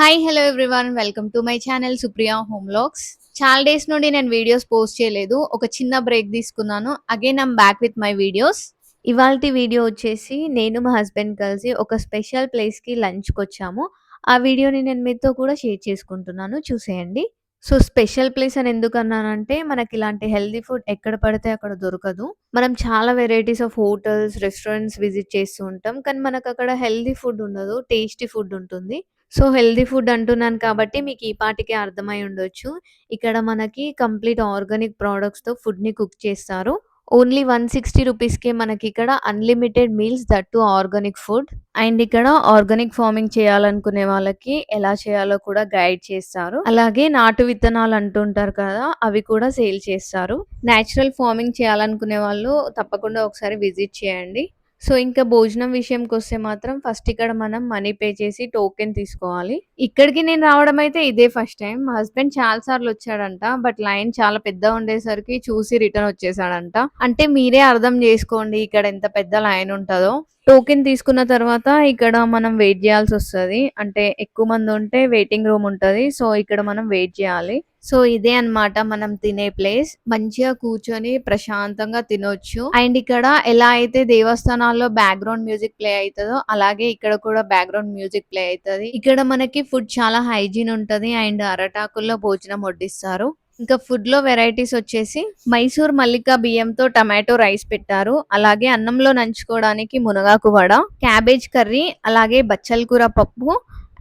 Hi hello everyone welcome to my channel Supriya home vlogs చాలా days నుండి నేను videos post చేయలేదు ఒక చిన్న బ్రేక్ తీసుకున్నాను again I'm back with my videos ఇవాళ వీడియో వచ్చేసి నేను మా హస్బెండ్ కలిసి ఒక స్పెషల్ ప్లేస్కి లంచ్కి వచ్చాము ఆ వీడియోని నేను మీతో కూడా షేర్ చేసుకుంటున్నాను చూసేయండి సో స్పెషల్ ప్లేస్ అని ఎందుకు అన్నానంటే మనకి ఇలాంటి హెల్దీ ఫుడ్ ఎక్కడ పడితే అక్కడ దొరకదు మనం చాలా varieties of hotels restaurants visit చేస్తూ ఉంటాం కానీ మనకు అక్కడ హెల్దీ ఫుడ్ ఉండదు టేస్టీ ఫుడ్ ఉంటుంది సో హెల్దీ ఫుడ్ అంటున్నాను కాబట్టి మీకు ఈ పాటికే అర్థమై ఉండొచ్చు. ఇక్కడ మనకి కంప్లీట్ ఆర్గానిక్ ప్రోడక్ట్స్తో ఫుడ్ని కుక్ చేస్తారు. ఓన్లీ వన్ సిక్స్టీ రూపీస్కే మనకి ఇక్కడ unlimited meals that too organic food. And ఇక్కడ ఆర్గానిక్ ఫార్మింగ్ చేయాలనుకునే వాళ్ళకి ఎలా చేయాలో కూడా గైడ్ చేస్తారు. అలాగే నాటు విత్తనాలు అంటుంటారు కదా అవి కూడా సేల్ చేస్తారు. న్యాచురల్ ఫార్మింగ్ చేయాలనుకునే వాళ్ళు తప్పకుండా ఒకసారి విజిట్ చేయండి. సో ఇంకా భోజనం విషయంకి వస్తే మాత్రం ఫస్ట్ ఇక్కడ మనం మనీ పే చేసి టోకెన్ తీసుకోవాలి. ఇక్కడికి నేను రావడం అయితే ఇదే ఫస్ట్ టైం. మా హస్బెండ్ చాలా సార్లు వచ్చాడంట బట్ లైన్ చాలా పెద్ద ఉండేసరికి చూసి రిటర్న్ వచ్చేసాడంట. అంటే మీరే అర్థం చేసుకోండి ఇక్కడ ఎంత పెద్ద లైన్ ఉంటుందో. టోకెన్ తీసుకున్న తర్వాత ఇక్కడ మనం వెయిట్ చేయాల్సి వస్తుంది. అంటే ఎక్కువ మంది ఉంటే వెయిటింగ్ రూమ్ ఉంటుంది. సో ఇక్కడ మనం వెయిట్ చేయాలి. సో ఇదే అన్నమాట మనం తినే ప్లేస్ మంచిగా కూర్చొని ప్రశాంతంగా తినొచ్చు. అండ్ ఇక్కడ ఎలా అయితే దేవస్థానాల్లో బ్యాక్గ్రౌండ్ మ్యూజిక్ ప్లే అవుతుందో అలాగే ఇక్కడ కూడా బ్యాక్గ్రౌండ్ మ్యూజిక్ ప్లే అవుతుంది. ఇక్కడ మనకి ఫుడ్ చాలా హైజీన్ ఉంటది. అండ్ అరటాకుల్లో భోజనం వడ్డిస్తారు. ఇంకా ఫుడ్లో వెరైటీస్ వచ్చేసి మైసూర్ మల్లిక బియ్యంతో టమాటో రైస్ పెట్టారు. అలాగే అన్నంలో నంచుకోవడానికి మునగాకు వడ క్యాబేజ్ కర్రీ అలాగే బచ్చల కూర పప్పు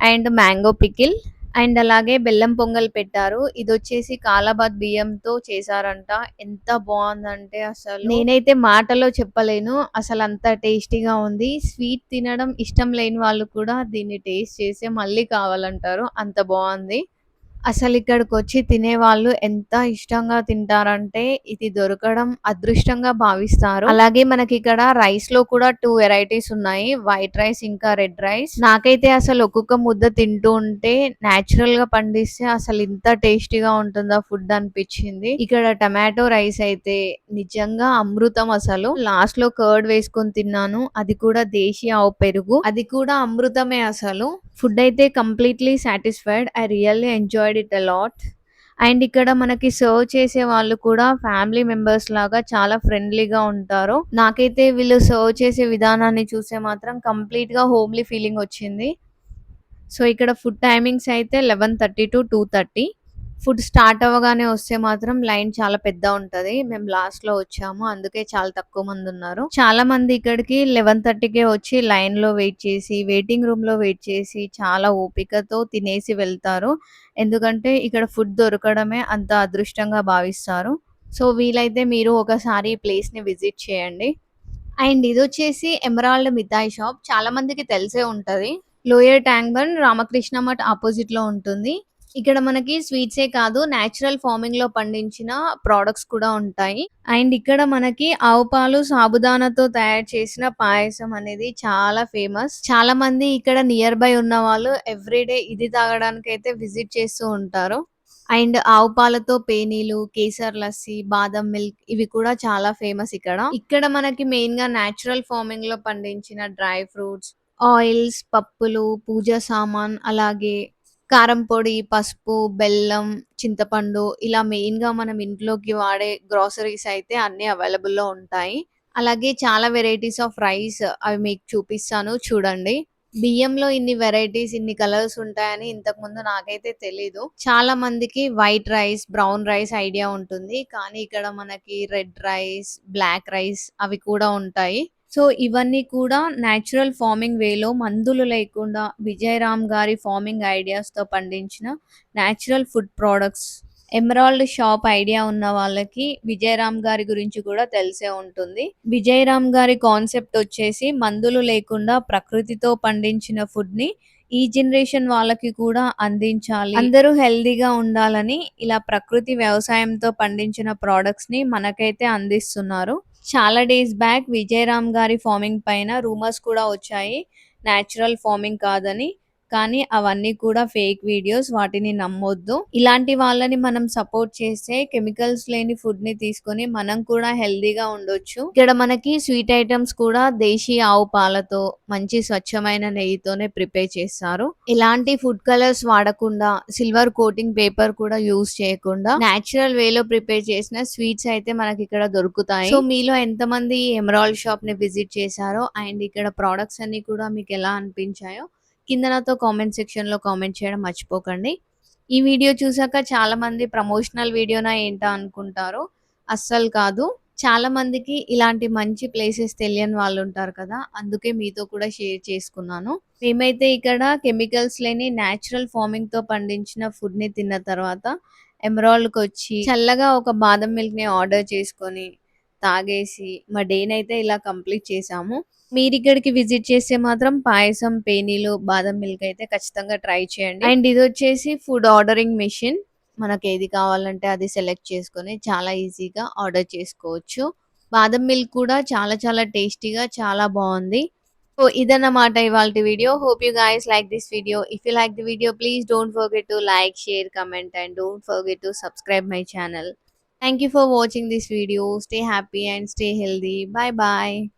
అండ్ మ్యాంగో పికిల్ అండ్ అలాగే బెల్లం పొంగల్ పెట్టారు. ఇది వచ్చేసి కాలాబాద్ బియ్యంతో చేశారంట. ఎంత బాగుందంటే అసలు. నేనైతే మాటలో చెప్పలేను. అసలు అంత టేస్టీగా ఉంది. స్వీట్ తినడం ఇష్టం లేని వాళ్ళు కూడా దీన్ని టేస్ట్ చేసి మళ్ళీ కావాలంటారు. అంత బాగుంది. అసలు ఇక్కడికి వచ్చి తినేవాళ్ళు ఎంత ఇష్టంగా తింటారంటే ఇది దొరకడం అదృష్టంగా భావిస్తారు. అలాగే మనకి ఇక్కడ రైస్లో కూడా టూ వెరైటీస్ ఉన్నాయి. వైట్ రైస్ ఇంకా రెడ్ రైస్. నాకైతే అసలు ఒక్కొక్క ముద్ద తింటూ ఉంటే నేచురల్గా పండిస్తే అసలు ఇంత టేస్టీగా ఉంటుందా ఫుడ్ అనిపించింది. ఇక్కడ టమాటో రైస్ అయితే నిజంగా అమృతం అసలు. లాస్ట్లో కర్డ్ వేసుకొని తిన్నాను. అది కూడా దేశీ ఆవు పెరుగు. అది కూడా అమృతమే అసలు. ఫుడ్ అయితే completely satisfied. I really enjoyed it a lot and ఇక్కడ మనకి సర్వ్ చేసే వాళ్ళు కూడా ఫ్యామిలీ మెంబర్స్ లాగా చాలా ఫ్రెండ్లీగా ఉంటారు. నాకైతే వీళ్ళు సర్వ్ చేసే విధానాన్ని చూసే మాత్రం కంప్లీట్గా హోమ్లీ ఫీలింగ్ వచ్చింది. సో ఇక్కడ ఫుడ్ టైమింగ్స్ అయితే eleven thirty to two thirty food start అవ్వగానే వస్తే మాత్రం లైన్ చాలా పెద్ద ఉంటది. మేము లాస్ట్లో వచ్చాము. అందుకే చాలా తక్కువ మంది ఉన్నారు. చాలా మంది ఇక్కడికి లెవెన్ థర్టీకే వచ్చి లైన్లో వెయిట్ చేసి వెయిటింగ్ రూమ్లో వెయిట్ చేసి చాలా ఓపికతో తినేసి వెళ్తారు. ఎందుకంటే ఇక్కడ ఫుడ్ దొరకడమే అంత అదృష్టంగా భావిస్తారు. సో వీలైతే మీరు ఒకసారి ఈ ప్లేస్ని విజిట్ చేయండి. అండ్ ఇది వచ్చేసి ఎమరాల్డ్ మిఠాయి షాప్ చాలా మందికి తెలిసే ఉంటది. Lower tank bund Ramakrishna Math ఆపోజిట్లో ఉంటుంది. ఇక్కడ మనకి స్వీట్సే కాదు నేచురల్ ఫార్మింగ్లో పండించిన ప్రోడక్ట్స్ కూడా ఉంటాయి. అండ్ ఇక్కడ మనకి ఆవు పాలు సాబుదానాతో తయారు చేసిన పాయసం అనేది చాలా ఫేమస్ చాలా మంది ఇక్కడ నియర్ బై ఉన్న వాళ్ళు ఎవ్రీడే ఇది తాగడానికి అయితే విజిట్ చేస్తూ ఉంటారు. అండ్ ఆవు పాలతో పేనీలు కేసర్ లస్సి బాదం మిల్క్ ఇవి కూడా చాలా ఫేమస్ ఇక్కడ. ఇక్కడ మనకి మెయిన్గా నేచురల్ ఫార్మింగ్లో పండించిన డ్రై ఫ్రూట్స్ ఆయిల్స్ పప్పులు పూజా సామాన్ అలాగే కారం పొడి పసుపు బెల్లం చింతపండు ఇలా మెయిన్గా మనం ఇంట్లోకి వాడే గ్రోసరీస్ అయితే అన్ని అవైలబుల్లో ఉంటాయి. అలాగే చాలా వెరైటీస్ ఆఫ్ రైస్ అవి మీకు చూపిస్తాను చూడండి. బియ్యంలో ఇన్ని వెరైటీస్ ఇన్ని కలర్స్ ఉంటాయని ఇంతకు ముందు నాకైతే తెలీదు. చాలా మందికి white rice brown rice idea ఉంటుంది. కానీ ఇక్కడ మనకి రెడ్ రైస్ బ్లాక్ రైస్ అవి కూడా ఉంటాయి. సో ఇవన్నీ కూడా న్యాచురల్ ఫార్మింగ్ వేలో మందులు లేకుండా విజయరామ్ గారి ఫార్మింగ్ ఐడియాస్తో పండించిన natural food products emerald shop idea ఉన్న వాళ్ళకి విజయరామ్ గారి గురించి కూడా తెలిసే ఉంటుంది. విజయరామ్ గారి కాన్సెప్ట్ వచ్చేసి మందులు లేకుండా ప్రకృతితో పండించిన ఫుడ్ని ఈ జనరేషన్ వాళ్ళకి కూడా అందించాలి. అందరూ హెల్దీగా ఉండాలని ఇలా ప్రకృతి వ్యవసాయంతో పండించిన ప్రోడక్ట్స్ని మనకైతే అందిస్తున్నారు. చాలా డేస్ బ్యాక్ విజయరామ్ గారి ఫార్మింగ్ పైన రూమర్స్ కూడా వచ్చాయి. న్యాచురల్ ఫార్మింగ్ కాదని. కానీ అవన్నీ కూడా ఫేక్ వీడియోస్ వాటిని నమ్మొద్దు. ఇలాంటి వాళ్ళని మనం సపోర్ట్ చేస్తే కెమికల్స్ లేని ఫుడ్ని తీసుకొని మనం కూడా హెల్దీగా ఉండొచ్చు. ఇక్కడ మనకి స్వీట్ ఐటమ్స్ కూడా దేశీ ఆవు పాలతో మంచి స్వచ్ఛమైన నెయ్యితోనే ప్రిపేర్ చేస్తారు. ఇలాంటి ఫుడ్ కలర్స్ వాడకుండా సిల్వర్ కోటింగ్ పేపర్ కూడా యూస్ చేయకుండా నేచురల్ వేలో ప్రిపేర్ చేసిన స్వీట్స్ అయితే మనకి ఇక్కడ దొరుకుతాయి. సో మీలో ఎంతమంది ఎమరాల్డ్ షాప్ని విజిట్ చేశారో అండ్ ఇక్కడ ప్రోడక్ట్స్ అన్ని కూడా మీకు ఎలా అనిపించాయో కింద నాతో కామెంట్ సెక్షన్లో కామెంట్ చేయడం మర్చిపోకండి. ఈ వీడియో చూసాక చాలా మంది ప్రమోషనల్ వీడియోనా ఏంటా అనుకుంటారు అస్సలు కాదు. చాలా మందికి ఇలాంటి మంచి ప్లేసెస్ తెలియని వాళ్ళు ఉంటారు కదా అందుకే మీతో కూడా షేర్ చేసుకున్నాను. మేమైతే ఇక్కడ కెమికల్స్ లేని న్యాచురల్ ఫార్మింగ్తో పండించిన ఫుడ్ని తిన్న తర్వాత ఎమరాల్డ్కి వచ్చి చల్లగా ఒక బాదం మిల్క్ని ఆర్డర్ చేసుకొని తాగేసి మా డేని అయితే ఇలా కంప్లీట్ చేసాము. మీరు ఇక్కడికి విజిట్ చేస్తే మాత్రం పాయసం పేనీలు బాదం మిల్క్ అయితే ఖచ్చితంగా ట్రై చేయండి. అండ్ ఇది వచ్చేసి ఫుడ్ ఆర్డరింగ్ మెషిన్. మనకి ఏది కావాలంటే అది సెలెక్ట్ చేసుకొని చాలా ఈజీగా ఆర్డర్ చేసుకోవచ్చు. బాదం మిల్క్ కూడా చాలా చాలా టేస్టీగా చాలా బాగుంది. సో ఇదన్నమాట ఇవాళ video. Hope you guys like this video if you like the video please don't forget to like share comment and don't forget to subscribe my channel Thank you for watching this video. Stay happy and stay healthy. Bye bye.